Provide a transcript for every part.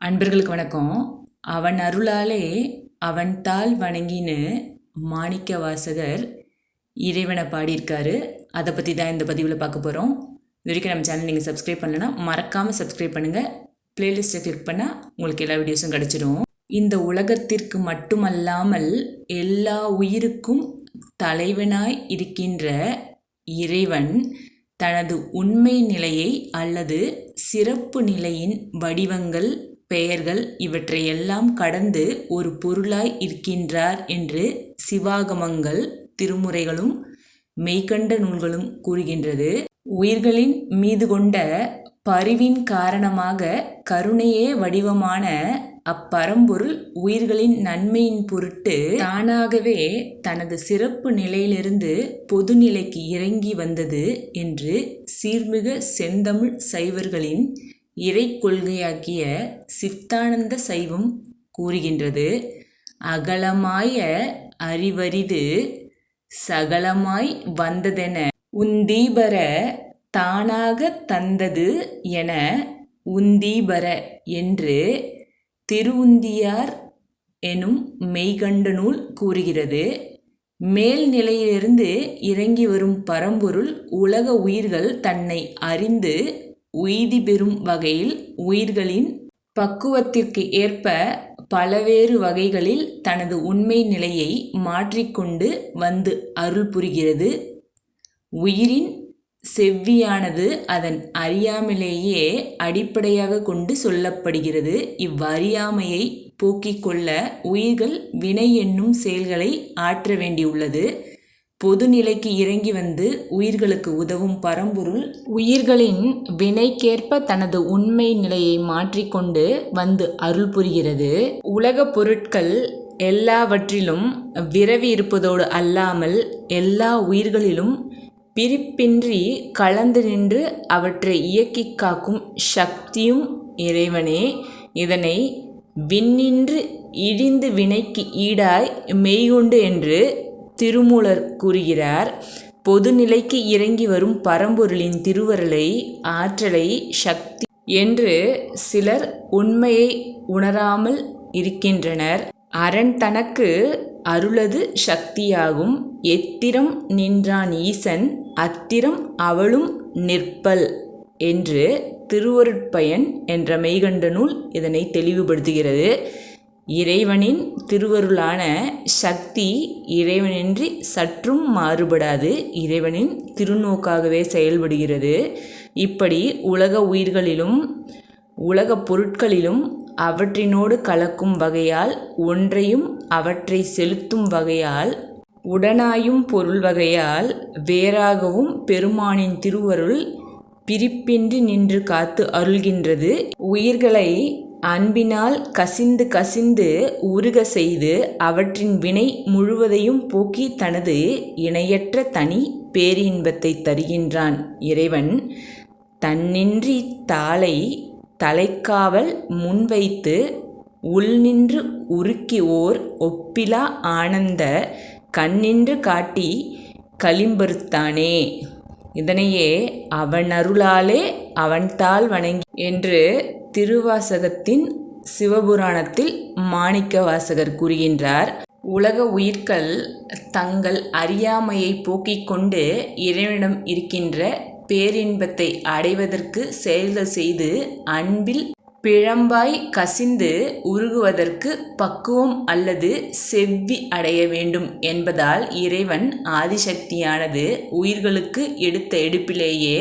அன்பர்களுக்கு வணக்கம். அவன் அருளாலே அவன் தாள் வணங்கின்னு மாணிக்க வாசகர் இறைவனை பாடியிருக்காரு. அதை பற்றி தான் இந்த பதிவில் பார்க்க போகிறோம் இது வரைக்கும் நம்ம சேனல் நீங்கள் சப்ஸ்கிரைப் பண்ணலைன்னா மறக்காமல் சப்ஸ்கிரைப் பண்ணுங்கள் பிளேலிஸ்ட்டை கிளிக் பண்ணால் உங்களுக்கு எல்லா வீடியோஸும் கிடச்சிடும் இந்த உலகத்திற்கு மட்டுமல்லாமல் எல்லா உயிருக்கும் தலைவனாய் இருக்கின்ற இறைவன் தனது உண்மை நிலையை அல்லது சிறப்பு நிலையின் வடிவங்கள் பெயர்கள் இவற்றையெல்லாம் கடந்து ஒரு பொருளாய் இருக்கின்றார் என்று சிவாகமங்கள் திருமுறைகளும் மெய்கண்ட நூல்களும் கூறுகின்றது. உயிர்களின் மீது கொண்ட பரிவின் காரணமாக கருணையே வடிவமான அப்பரம்பொருள் உயிர்களின் நன்மையின் பொருட்டு தானாகவே தனது சிறப்பு நிலையிலிருந்து பொதுநிலைக்கு இறங்கி வந்தது என்று சீர்மிக செந்தமிழ் சைவர்களின் இறை கொள்கையாக்கிய சித்தானந்த சைவம் கூறுகின்றது. அகலமாய அறிவரிது சகலமாய் வந்ததென உந்தீபர தானாக தந்தது என உந்தீபர என்று திருவுந்தியார் எனும் மெய்கண்ட நூல் கூறுகிறது. மேல்நிலையிலிருந்து இறங்கி வரும் பரம்பொருள் உலக உயிர்கள் தன்னை அறிந்து உய்தி பெறும் வகையில் உயிர்களின் பக்குவத்திற்கு ஏற்ப பலவேறு வகைகளில் தனது உண்மை நிலையை மாற்றிக்கொண்டு வந்து அருள் புரிகிறது. உயிரின் செவ்வியானது அதன் அறியாமலேயே அடிப்படையாக கொண்டு சொல்லப்படுகிறது. இவ்வறியாமையை போக்கிக் கொள்ள உயிர்கள் வினை என்னும் செயல்களை ஆற்ற வேண்டியுள்ளது. பொதுநிலைக்கு இறங்கி வந்து உயிர்களுக்கு உதவும் பரம்பொருள் உயிர்களின் வினைக்கேற்ப தனது உண்மை நிலையை மாற்றிக்கொண்டு வந்து அருள் புரிகிறது. உலக பொருட்கள் எல்லாவற்றிலும் விரவி இருப்பதோடு அல்லாமல் எல்லா உயிர்களிலும் பிரிப்பின்றி கலந்து நின்று அவற்றை இயக்கி காக்கும் சக்தியும் இறைவனே. இதனை விண்ணின்று இடிந்து வினைக்கு ஈடாய் மெய்கொண்டு என்று திருமூலர் கூறுகிறார் பொதுநிலைக்கு இறங்கி வரும் பரம்பொருளின் திருவருளை ஆற்றலை சக்தி என்று சிலர் உண்மையை உணராமல் இருக்கின்றனர். அரண் தனக்கு அருளது சக்தியாகும். எத்திரம் நின்றான் ஈசன் அத்திரம் அவளும் நிற்பல் என்று திருவருட்பயன் என்ற மெய்கண்ட நூல் இதனை தெளிவுபடுத்துகிறது. இறைவனின் திருவருளான சக்தி இறைவனின்றி சற்றும் மாறுபடாது இறைவனின் திருநோக்காகவே செயல்படுகிறது. இப்படி உலக உயிர்களிலும் உலகப் பொருட்களிலும் அவற்றினோடு கலக்கும் வகையால் ஒன்றையும் அவற்றை செலுத்தும் வகையால் உடனாயும் பொருள் வகையால் வேறாகவும் பெருமானின் திருவருள் பிரிப்பின்றி நின்று காத்து அருள்கின்றது. உயிர்களை அன்பினால் கசிந்து கசிந்து உருக செய்து அவற்றின் வினை முழுவதையும் போக்கி தனது இணையற்ற தனி பேரின்பத்தை தருகின்றான் இறைவன். தன்னின்றி தாளை தலைக்காவல் முன்வைத்து உள்நின்று உருக்கி ஓர் ஒப்பிலா ஆனந்த கண்ணின்று காட்டி களிம்பருத்தானே இதனையே அவன் அருளாலே அவன்தாள் வணங்கி என்று திருவாசகத்தின் சிவபுராணத்தில் மாணிக்க வாசகர் கூறுகின்றார். உலக உயிர்கள் தங்கள் அறியாமையை போக்கிக் கொண்டு இறைவனிடம் இருக்கின்ற பேரின்பத்தை அடைவதற்கு செயல்கள் செய்து அன்பில் பிழம்பாய் கசிந்து உருகுவதற்கு பக்குவம் அல்லது செவ்வி அடைய வேண்டும் என்பதால் இறைவன் ஆதிசக்தியானது உயிர்களுக்கு எடுத்த எடுப்பிலேயே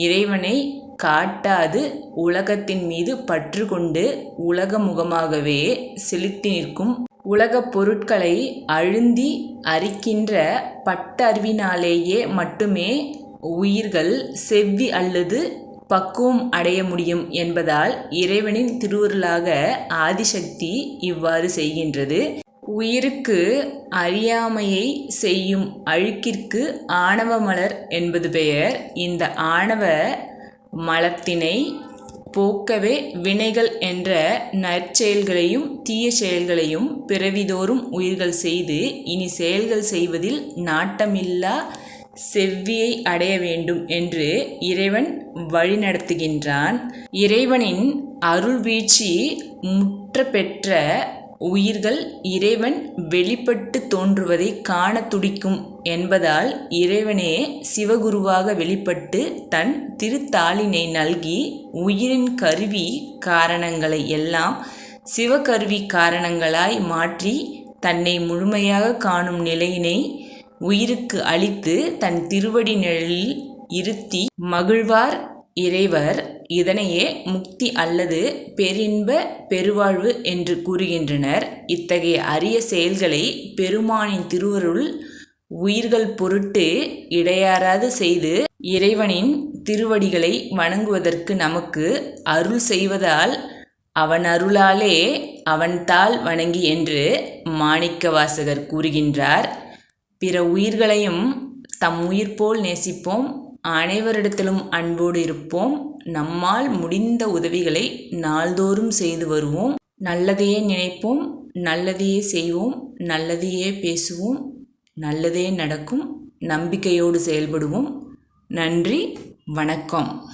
இறைவனை காட்டாது உலகத்தின் மீது பற்று கொண்டு உலக முகமாகவே செலுத்தி நிற்கும் உலகப் பொருட்களை அழுந்தி அரிக்கின்ற பட்டறிவினாலேயே மட்டுமே உயிர்கள் செவ்வி அல்லது பக்குவம் அடைய முடியும் என்பதால் இறைவனின் திருவுருளாக ஆதிசக்தி இவ்வாறு செய்கின்றது. உயிருக்கு அறியாமையை செய்யும் அழுக்கிற்கு ஆணவ மலர் என்பது பெயர். இந்த ஆணவ மலத்தினை போக்கவே வினைகள் என்ற நற்செயல்களையும் தீய செயல்களையும் பிறவிதோறும் உயிர்கள் செய்து இனி செயல்கள் செய்வதில் நாட்டமில்லா செவ்வியை அடைய வேண்டும் என்று இறைவன் வழிநடத்துகின்றான். இறைவனின் அருள் வீழ்ச்சி முற்ற பெற்ற உயிர்கள் இறைவன் வெளிப்பட்டு தோன்றுவதை காண துடிக்கும் என்பதால் இறைவனே சிவகுருவாக வெளிப்பட்டு தன் திருத்தாளினை நல்கி உயிரின் கருவி காரணங்களை எல்லாம் சிவகருவி காரணங்களாய் மாற்றி தன்னை முழுமையாக காணும் நிலையினை உயிருக்கு அளித்து தன் திருவடி நிழலில் இருத்தி மகிழ்வார் இறைவர். இதனையே முக்தி அல்லது பெரின்ப பெருவாழ்வு என்று கூறுகின்றனர். இத்தகைய அரிய செயல்களை பெருமானின் திருவருள் உயிர்கள் பொருட்டு இடையாறாது செய்து இறைவனின் திருவடிகளை வணங்குவதற்கு நமக்கு அருள் செய்வதால் அவன் அருளாலே அவன் தாள் வணங்கி என்று மாணிக்கவாசகர் கூறுகின்றார். பிற உயிர்களையும் தம் உயிர் போல் நேசிப்போம். அனைவரிடத்திலும் அன்போடு இருப்போம். நம்மால் முடிந்த உதவிகளை நாள்தோறும் செய்து வருவோம். நல்லதையே நினைப்போம். நல்லதையே செய்வோம். நல்லதையே பேசுவோம். நல்லதே நடக்கும். நம்பிக்கையோடு செயல்படுவோம். நன்றி. வணக்கம்.